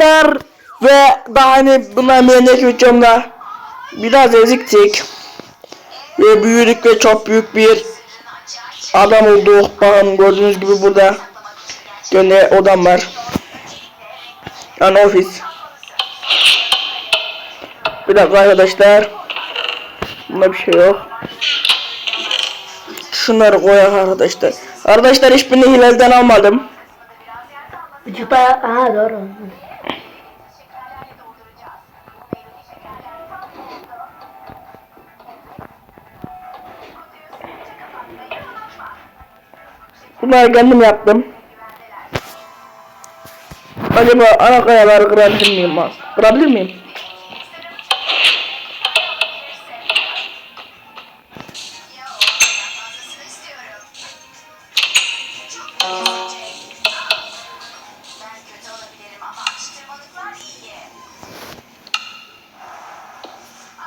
kadar ve daha hani bundan bir önceki videomda biraz eziktik. Ve büyüdük ve çok büyük bir adam olduk. Bakın gördüğünüz gibi burada gönde odam var. Yani ofis. Bir dakika arkadaşlar. Bunda bir şey yok. Şunları koyak arkadaşlar. Arkadaşlar hiçbirini Hilal'den almadım. Vücutta aha doğru. Bunları kendim yaptım. Acaba ana kayaları kırabilir miyim? Kırabilir miyim?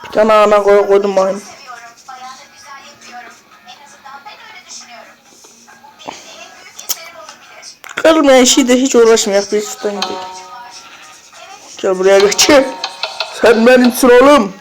Bir tane ana koy koydum bakayım. Kırmayan şeyde hiç uğraşmayak bir üstten gidelim. Gel buraya geç. Sen benimsin oğlum.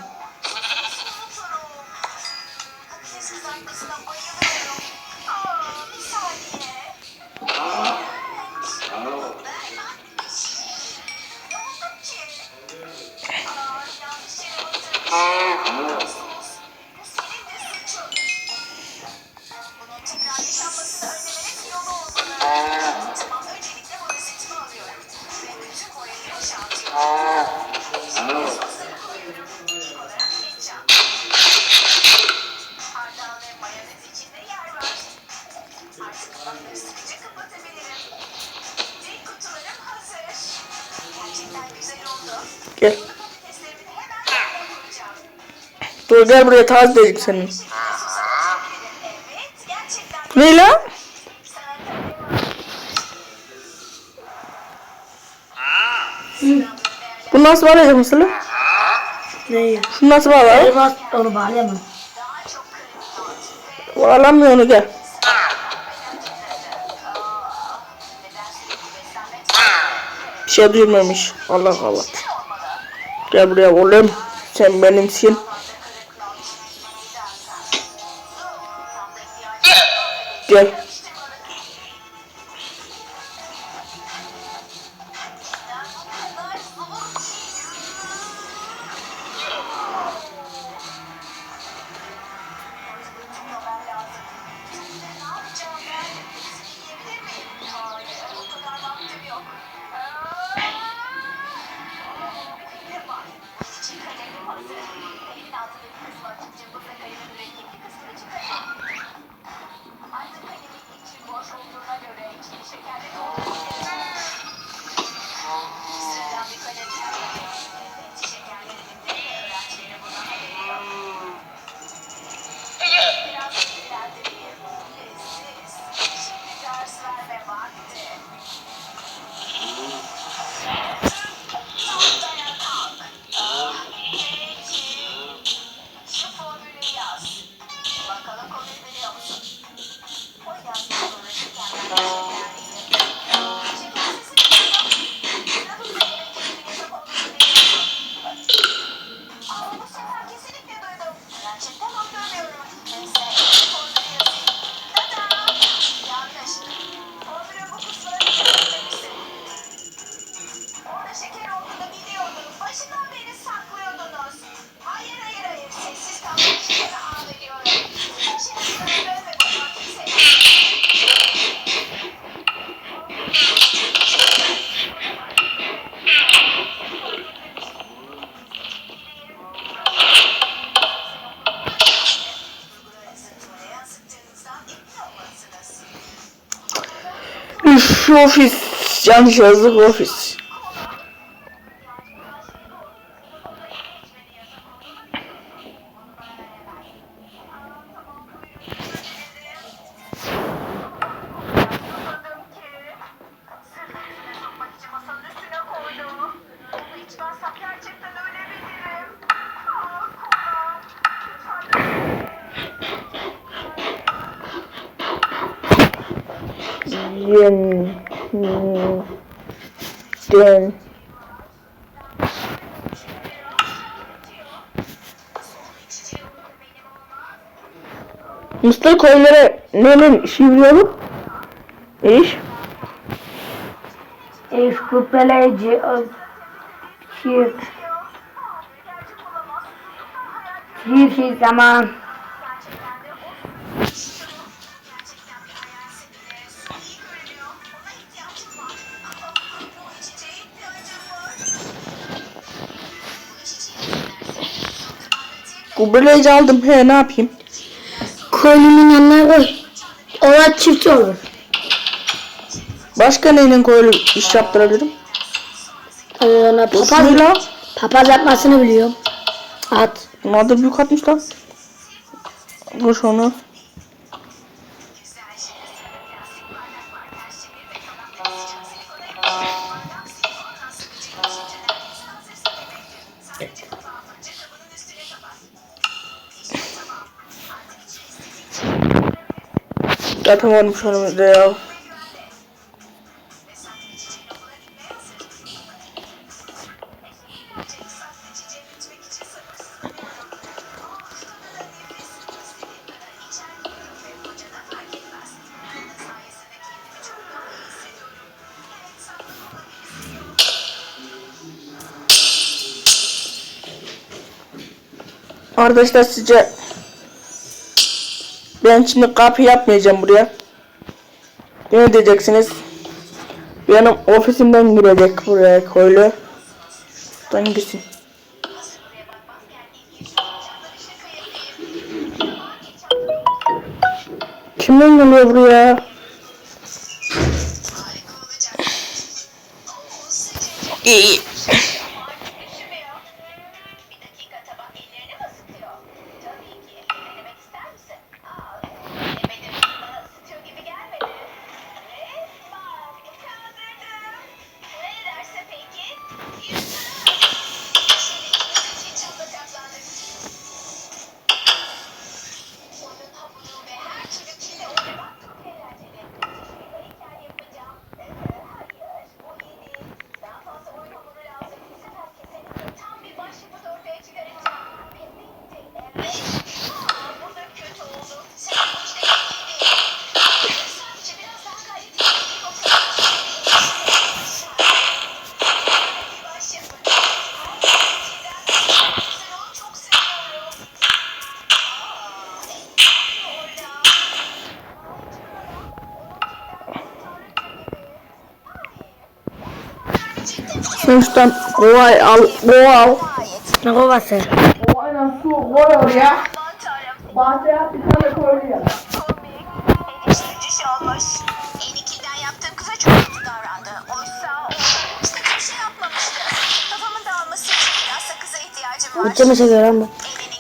Dur gel buraya açabilirim. Evet, gerçekten Ne lan? Bu nasıl bağlayacak mesela? Neyi? Şunu nasıl bağlar? Onu bağlayamam. Kırık not ve Bağlamıyor onu gel. Bir şey duymamış. Allah Allah. Gel buraya oğlum. Sen benimsin. Gel. Ofis. Yanlış yazdık ofis. Mısır koyunları nenin işi biliyorum? İş. Ich kupeleci Şiir. Şiir şiir zaman. Kubbeleyici aldım. He ne yapayım? Koyunun yanına koy. Ola çift olur. Başka neyle koyun iş yaptırabilirim? Ona papaz, Bismillah. papaz yapmasını biliyorum. At. Bunlar da büyük atmış lan. Boş onu. Zaten varmış önümüzde ya. Arkadaşlar sizce ben şimdi kapı yapmayacağım buraya. Ne diyeceksiniz? Benim ofisimden girecek buraya köylü. Şuradan girsin. Kimden geliyor buraya? İyi. İçin biraz sakıza ihtiyacım var. Bütçe mi seviyor? Elinin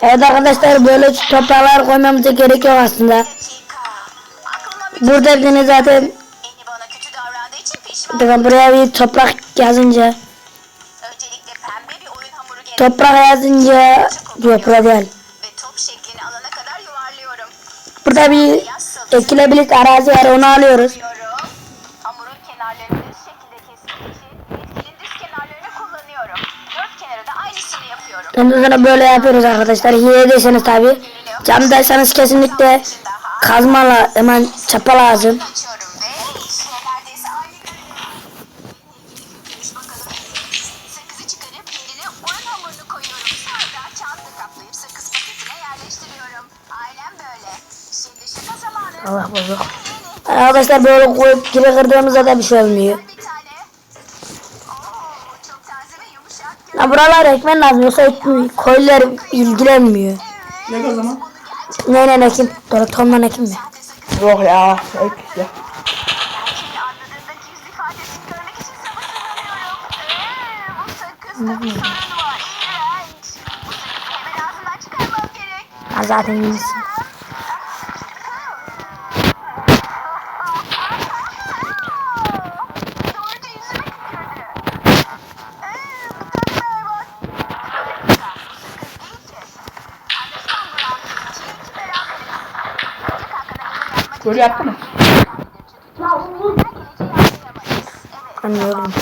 Evet arkadaşlar böyle topralar koymamıza gerek yok aslında. dakika. Aklıma bir Burada yine zaten bakın buraya bir toprak yazınca toprak yazınca yok burada değil. Ve top şeklini alana kadar yuvarlıyorum. Burada bir ekilebilir arazi var onu alıyoruz. Ondan sonra böyle yapıyoruz arkadaşlar. Hiledeyseniz tabi. Camdaysanız kesinlikle kazmala hemen çapa lazım. Allah bozuk. Arkadaşlar böyle koyup geri kırdığımızda da bir şey olmuyor. Bir tane. Oo, çok taze ve yumuşak. Ya buralar ekmen lazım yoksa koyular ilgilenmiyor. Ne o zaman? Neyle ekim? Doğru tonla ekim mi? Yok ya. Ek ya. Şimdi anladığındaki yüz Gol yaptı mı? Anlıyorum.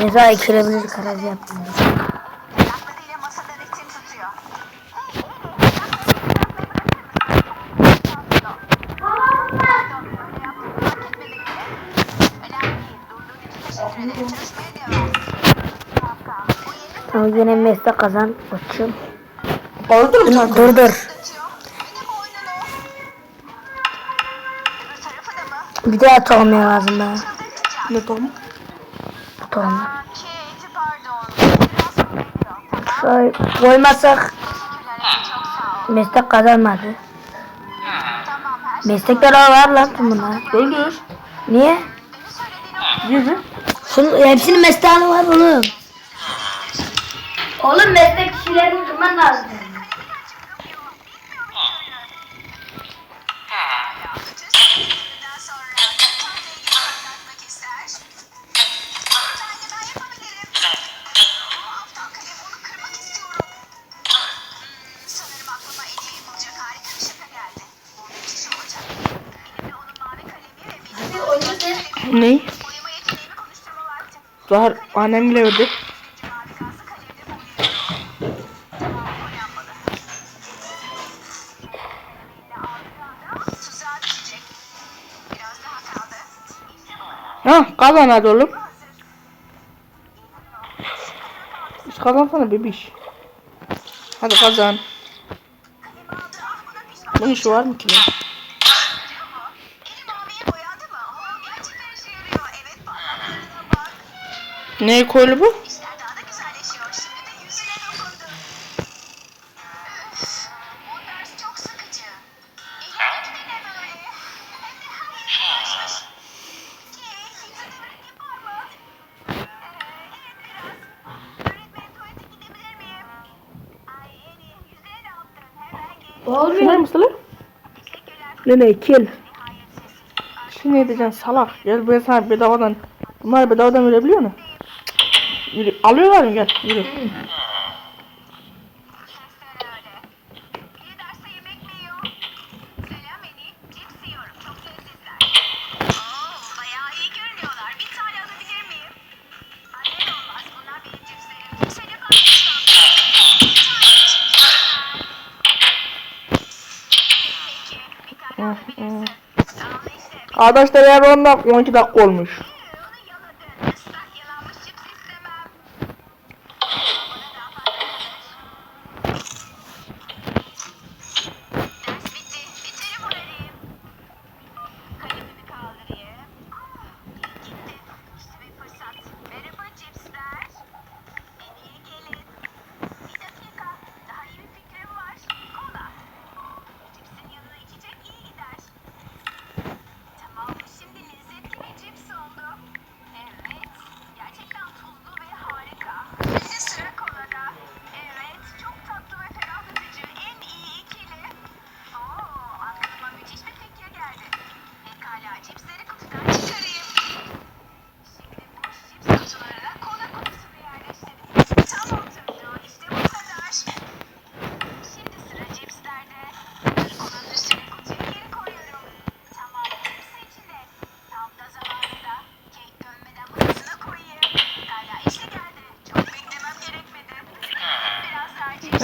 Ceza ekilebilir karar yaptım. Ama yine Mesut kazan koçum. Orada mı Dur dur. Bir de at olmaya lazım bana. Ne tohumu? At olma. Şöyle koymazsak meslek kazanmadı. Meslekler var lan tüm bunlar. Öldür. Niye? Yüzü. Şunun hepsinin mesleği var oğlum. Oğlum meslek kişilerini kırman lazım. Zahar annemle öldü. Ha kazan hadi oğlum. Biz kazansana bebiş. Hadi kazan. Bunun işi var mı ki? Ya? Ne ekolü bu? Ne ne kil. Şimdi edeceksin salak. Gel buraya sana bedavadan. Bunlar bedavadan verebiliyor mu? Alıyorlar mı? Gel yürü. Ah, ah. Arkadaşlar eğer 10 dakika 12 dakika olmuş.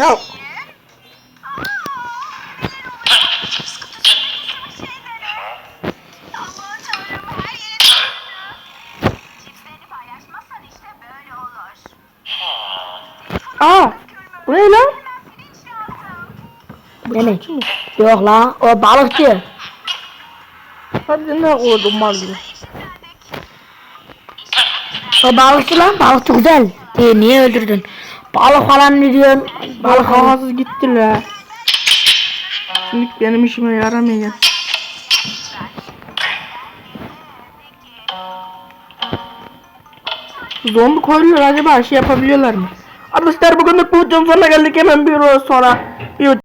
Help! Aa! Bu ne lan? Demek. Yok lan o balıkçı. Hadi ne oldu mal gibi. O balıkçı lan balıkçı güzel. Diye niye öldürdün? Balık falan ne diyorsun? Balık havasız gitti la. Şimdi benim işime yaramayacak. Zombi koyuyor acaba şey yapabiliyorlar mı? Arkadaşlar bugünlük bu videonun sonuna geldik hemen bir sonra. Bir